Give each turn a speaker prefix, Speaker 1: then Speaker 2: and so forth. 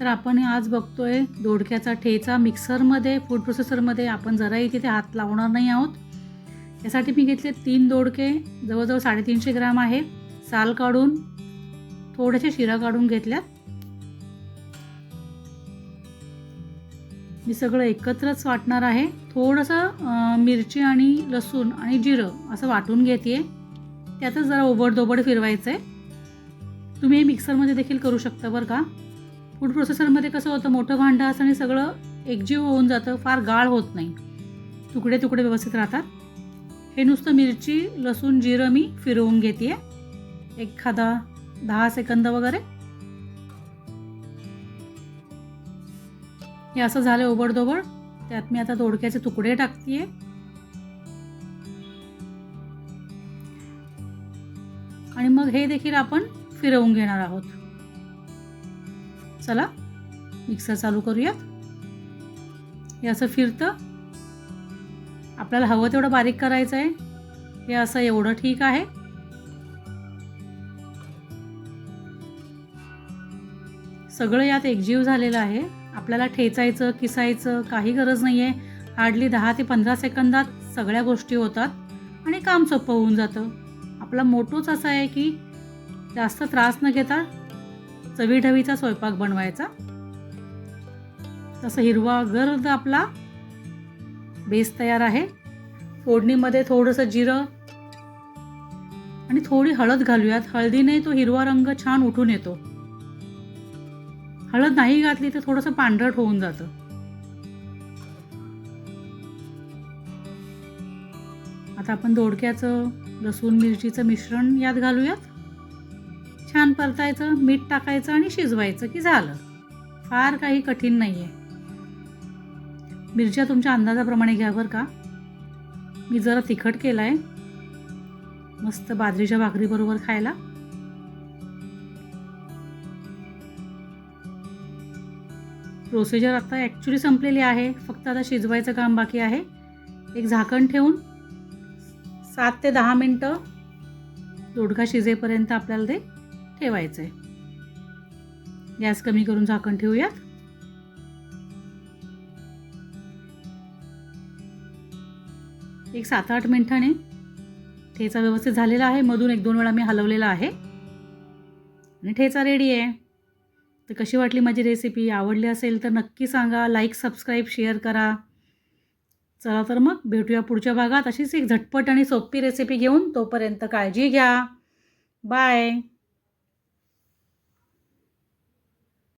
Speaker 1: तर आपण आज बघतोय दोडक्याचा ठेचा मिक्सरमध्ये फूड प्रोसेसरमध्ये आपण जराही तिथे हात लावणार नाही आहोत. यासाठी मी घेतले तीन दोडके जवळजवळ साडेतीनशे ग्राम आहे. साल काढून थोड्याशा शिरा काढून घेतल्यात. मी सगळं एकत्रच वाटणार आहे. थोडंसं मिरची आणि लसूण आणि जिरं असं वाटून घेते त्यातच जरा ओबडधोबड फिरवायचं आहे तुम्ही हे मिक्सरमध्ये देखील करू शकता बरं का. फूड प्रोसेसरमध्ये कसं होतं मोठं भांडं असं आणि सगळं एकजीव होऊन जातं फार गाळ होत नाही. तुकडे तुकडे व्यवस्थित राहतात. हे नुसतं मिरची लसूण जिरं मी फिरवून घेते एखादा दहा सेकंद वगैरे. हे असं झालं ओबडदोबड त्यात मी आता दोडक्याचे तुकडे टाकते आणि मग हे देखील आपण फिरवून घेणार आहोत. चला मिक्सर चालू करूयात. हे असं फिरतं. आपल्याला हवं तेवढं बारीक करायचं आहे. हे असं एवढं ठीक आहे. सगळं यात एकजीव झालेलं आहे. आपल्याला ठेचायचं किसायचं काही गरज नाही आहे हार्डली दहा ते पंधरा सेकंदात सगळ्या गोष्टी होतात आणि काम सोपं होऊन जातं. आपला मोटोच असा आहे की जास्त त्रास न घेता चवीढवीचा स्वयंपाक बनवायचा. तसं हिरवा गर्द आपला बेस तयार आहे. फोडणीमध्ये थोडंसं जिरं आणि थोडी हळद घालूयात. हळदीने तो हिरवा रंग छान उठून येतो. हळद नाही घातली तर थोडंसं पांढरट होऊन जातं. आता आपण दोडक्याचं लसूण मिरचीचं मिश्रण यात घालूयात. छान परतायचं मीठ टाकायचं आणि शिजवायचं की झालं. फार काही कठीण नाही आहे मिरच्या तुमच्या अंदाजाप्रमाणे घ्या बरं का. मी जरा तिखट केलं आहे मस्त बाजरीच्या भाकरीबरोबर खायला. प्रोसिजर आता ॲक्च्युली संपलेली आहे. फक्त आता शिजवायचं काम बाकी आहे. एक झाकण ठेवून सात ते दहा मिनटं दोडका शिजेपर्यंत आपल्याला ते ठेवायचं आहे गॅस कमी करून झाकण ठेवूयात. एक सात आठ मिनिटाने ठेचा व्यवस्थित झालेला आहे. मधून एक दोन वेळा मी हलवलेला आहे. आणि ठेचा रेडी आहे. तर कशी वाटली माझी रेसिपी आवडली असेल तर नक्की सांगा. लाईक सबस्क्राईब शेअर करा. चला तर मग भेटूया पुढच्या भागात. अशीच एक झटपट आणि सोपी रेसिपी घेऊन तोपर्यंत काळजी घ्या. बाय